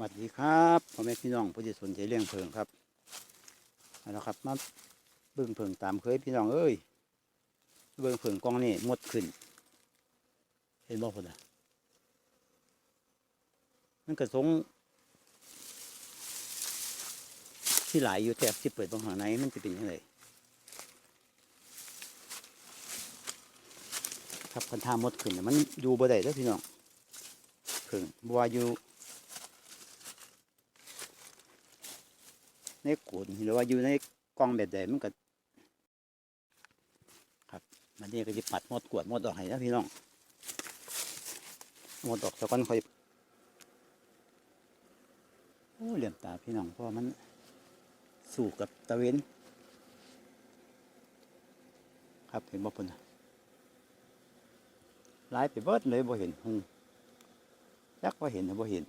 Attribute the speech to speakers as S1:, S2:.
S1: สวัสดีครับพ่อแม่พี่น้องผู้ที่สนใจเลี้ยงเพิงครับเอาละครับมาเบิ่งเพิงตามเคยพี่น้องเอ้ยเบิ่งเพิงกองนี่หมดขึ้น เห็นบ่พุ่นอะมันกระสงที่หลายอยู่แต่ที่เปิดตรงข้างในมันจะเป็นยังไงครับคันทามดขึ้นน่มันอยู่บ่ได้เด้อพี่น้องเพิงบัวาอยู่ ในโกนหรือว่าอยู่ในกล่องแบบใดมันก็ครับมันนี่ก็จะปัดหมดกวดหมดออกให้นะพี่น้องหมดออกสักวันค่อยโอ้เหลี่ยมตาพี่น้องเพราะมันสู่กับตะเวนครับเห็นบ่ปุ่นหลายไปเบิดเลยบ่เห็นหงยักว่าเห็นหรือบ่เห็น